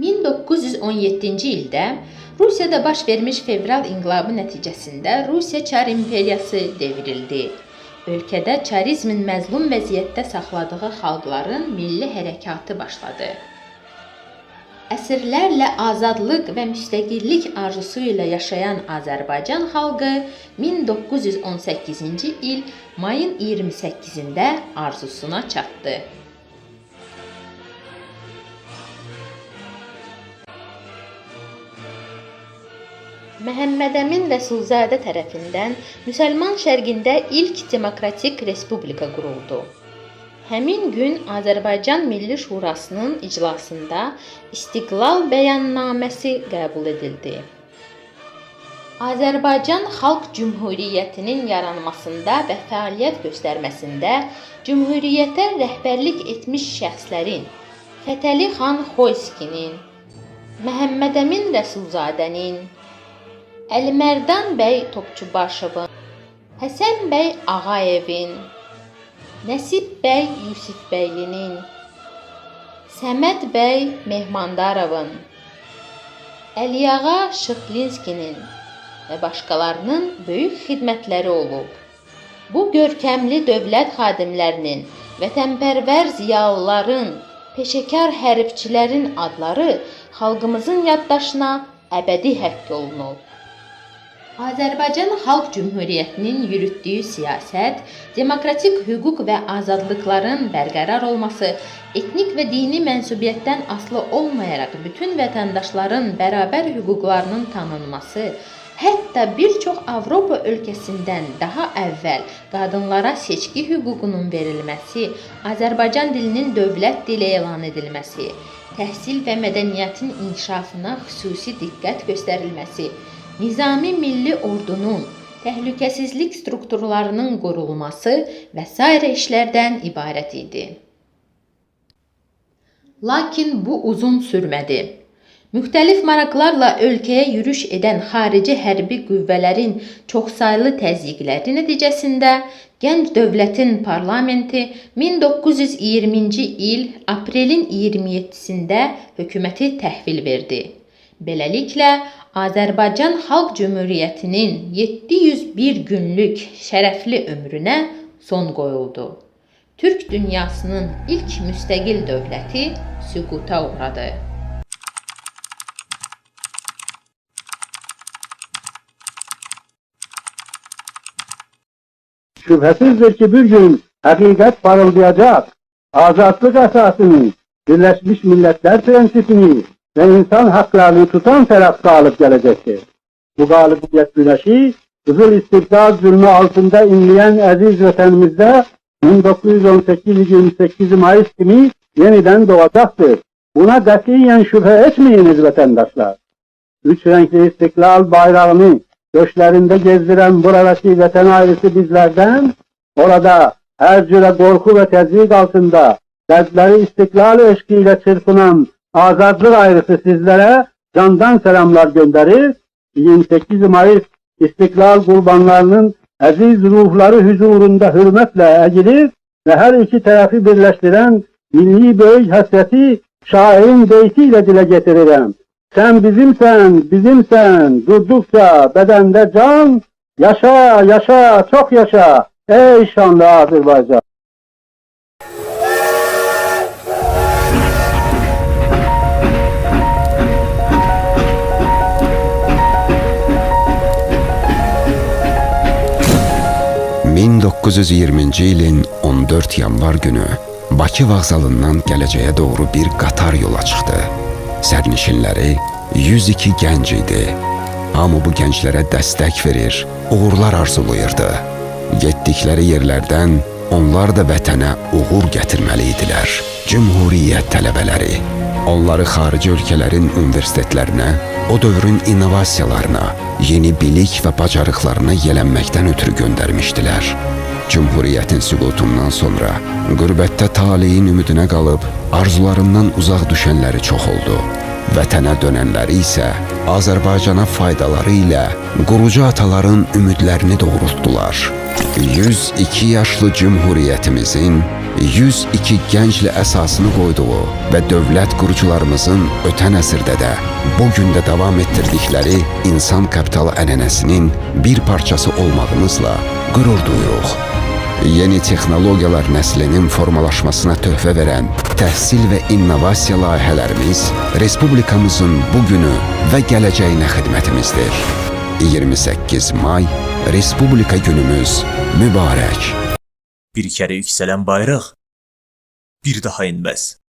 1917-ci ildə Rusiyada baş vermiş fevral inqilabı nəticəsində Rusiya Çar imperiyası devrildi. Ölkədə çarizmin məzlum vəziyyətdə saxladığı xalqların milli hərəkatı başladı. Əsrlərlə azadlıq və müstəqillik arzusu ilə yaşayan Azərbaycan xalqı 1918-ci il mayın 28-də arzusuna çatdı. Məhəmməd Əmin Rəsulzadə tərəfindən Müsəlman şərqində ilk demokratik respublika quruldu. Həmin gün Azərbaycan Milli Şurasının iclasında İstiqlal bəyannaməsi qəbul edildi. Azərbaycan Xalq Cümhuriyyətinin yaranmasında və fəaliyyət göstərməsində Cümhuriyyətə rəhbərlik etmiş şəxslərin Fətəli xan Xoyskinin, Məhəmməd Əmin Rəsulzadənin, Əlimərdan bəy Topçubaşovun, Həsən bəy Ağayevin, Nəsib bəy Yusifbəylinin, Səməd bəy Mehmandarovun, Əliağa Şıxlinskinin və başqalarının böyük xidmətləri olub. Bu görkəmli dövlət xadimlərinin, vətənpərvər ziyalıların, peşəkar hərbçilərin adları xalqımızın yaddaşına əbədi həkk olunub. Azərbaycan Xalq Cümhuriyyətinin yürütdüyü siyasət, demokratik hüquq və azadlıqların bərqərar olması, etnik və dini mənsubiyyətdən asılı olmayaraq bütün vətəndaşların bərabər hüquqlarının tanınması, hətta bir çox Avropa ölkəsindən daha əvvəl qadınlara seçki hüququnun verilməsi, Azərbaycan dilinin dövlət dili elan edilməsi, təhsil və mədəniyyətin inkişafına xüsusi diqqət göstərilməsi, Nizami Milli Ordunun təhlükəsizlik strukturlarının qurulması və sairə işlərdən ibarət idi. Lakin bu uzun sürmədi. Müxtəlif maraqlarla ölkəyə yürüş edən xarici hərbi qüvvələrin çoxsaylı təzyiqləri nəticəsində gənc dövlətin parlamenti 1920-ci il aprelin 27-sində hökuməti təhvil verdi. Beləliklə, Azərbaycan Xalq Cümhuriyyətinin 701 günlük şərəfli ömrünə son qoyuldu. Türk dünyasının ilk müstəqil dövləti süquta uğradı. Şüphesizdir ki bir gün hakikat parıldayacak. Azatlık esasını, Birleşmiş Milletler prensipini ve insan haklarını tutan taraf galip gelecektir. Bu galibiyet güneşi, Kızıl İstiklal zulmü altında inleyen aziz vatanımızda 1918 28 Mayıs günü yeniden doğacaktır. Buna katiyen şüphe etmeyiniz vatandaşlar. Üç renkli istiklal bayrağını göçlerinde gezdiren buradaki vatan ailesi bizlerden, orada her cüre korku ve tezvik altında dertleri istiklal eşkiyle çırpınan azadlık ayrısı sizlere candan selamlar gönderir. 28 Mayıs istiklal kurbanlarının aziz ruhları huzurunda hürmetle eğilir ve her iki tarafı birleştiren milli böyük hasreti şairin beytiyle dile getiririm. Sen bizimsen, bizimsen, durdukça bedende can, yaşa, yaşa, çok yaşa, ey şanlı Azerbaycan. ...1920-ci ilin 14 yanvar günü Bakı vağzalından gələcəyə doğru bir qatar yola çıxdı. Sərnişinləri 102 gənc idi. Hamı bu gənclərə dəstək verir, uğurlar arzulayırdı. Getdikləri yerlərdən onlar da vətənə uğur gətirməli idilər. Cümhuriyyət onları xarici ölkələrin universitetlərinə, o dövrün innovasiyalarına, yeni bilik və bacarıqlarına yelənməkdən ötürü göndərmişdilər. Cümhuriyyətin süqutundan sonra qürbətdə taleyin ümidinə qalıb arzularından uzaq düşənləri çox oldu. Vətənə dönənləri isə Azərbaycana faydaları ilə qurucu ataların ümidlərini doğrultdular. 102 yaşlı Cumhuriyetimizin 102 gənclə əsasını qoyduğu və dövlət qurucularımızın ötən əsrdə də, bu gün də davam etdirdikləri insan kapitalı ənənəsinin bir parçası olmağımızla qürur duyuruq. Yeni texnologiyalar nəslinin formalaşmasına töhfə verən təhsil və innovasiya layihələrimiz respublikamızın bugünü və gələcəyinə xidmətimizdir. 28 may Respublika günümüz mübarək. Bir kere yükselen bayrak bir daha inmez.